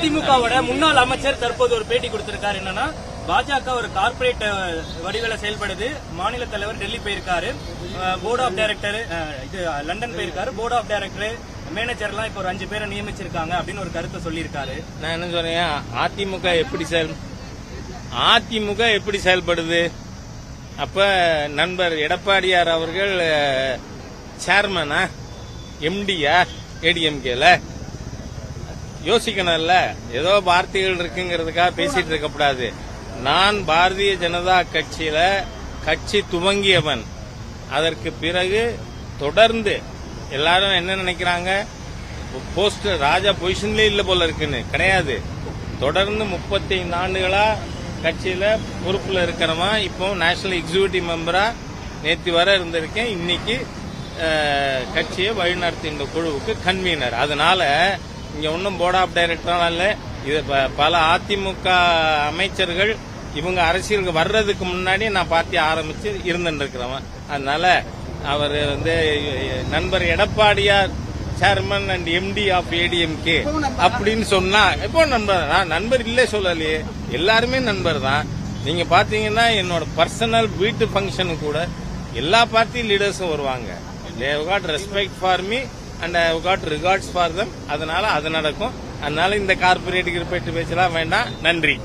அதிமுகவோட முன்னாள் அமைச்சர் தற்போது ஒரு பேட்டி கொடுத்திருக்காரு. என்னன்னா பாஜக ஒரு கார்பரேட் வடிவில செயல்படுது. மாநில தலைவர் டெல்லி போயிருக்காரு. போர்ட் ஆஃப் டைரக்டர் இது லண்டன் போயிருக்காரு. போர்ட் ஆஃப் டைரக்டர் மேனேஜர்லாம் இப்போ ஒரு அஞ்சு பேரை நியமிச்சிருக்காங்க அப்படின்னு ஒரு கருத்தை சொல்லியிருக்காரு. நான் என்ன சொன்னேன் அதிமுக எப்படி செயல் அதிமுக எப்படி செயல்படுது? அப்ப நண்பர் எடப்பாடியார் அவர்கள் சேர்மனா எம்டியா ஏடிஎம்கேல யோசிக்கணும்ல. ஏதோ வார்த்தைகள் இருக்குங்கிறதுக்காக பேசிட்டு இருக்கக்கூடாது நான் பாரதிய ஜனதா கட்சியில கட்சி துவங்கியவன். அதற்கு பிறகு தொடர்ந்து எல்லாரும் என்ன நினைக்கிறாங்க? போஸ்ட் ராஜா பொசிஷன்லயே இல்ல போல இருக்குன்னு. கிடையாது. தொடர்ந்து 35 ஆண்டுகளா கட்சியில பொறுப்புல இருக்கிறவன். இப்போ நேஷனல் எக்ஸிக்யூட்டிவ் மெம்பரா நேற்று வர இருந்திருக்கேன். இன்னைக்கு கட்சியை வழிநடத்தி இந்த குழுவுக்கு கன்வீனர் அதனால இங்க ஒன்றும் போர்ட் ஆஃப் டைரக்டர்லாம் இல்ல. இது ப- பல அதிமுக அமைச்சர்கள் இவங்க அரசியலுக்கு வர்றதுக்கு முன்னாடி நான் பார்ட்டி ஆரம்பிச்சு இருந்துட்டு இருக்கிறவன். அதனால அவர் வந்து நண்பர் எடப்பாடியார் chairman and MD of ADMK அப்படின்னு சொன்னா இப்போ நண்பர் நான் நண்பர் இல்லை சொல்லலையே. எல்லாருமே நண்பர் தான். நீங்க பாத்தீங்கன்னா என்னோட பர்சனல் வீட்டு ஃபங்க்ஷனு கூட எல்லா பார்ட்டி லீடர்ஸும் வருவாங்க. They've got respect for me and I got regards for them அதனால அது நடக்கும். அதனால இந்த கார்பரேட் கிரிப்பேட் பேச்செல்லாம் வேண்டாம். நன்றி.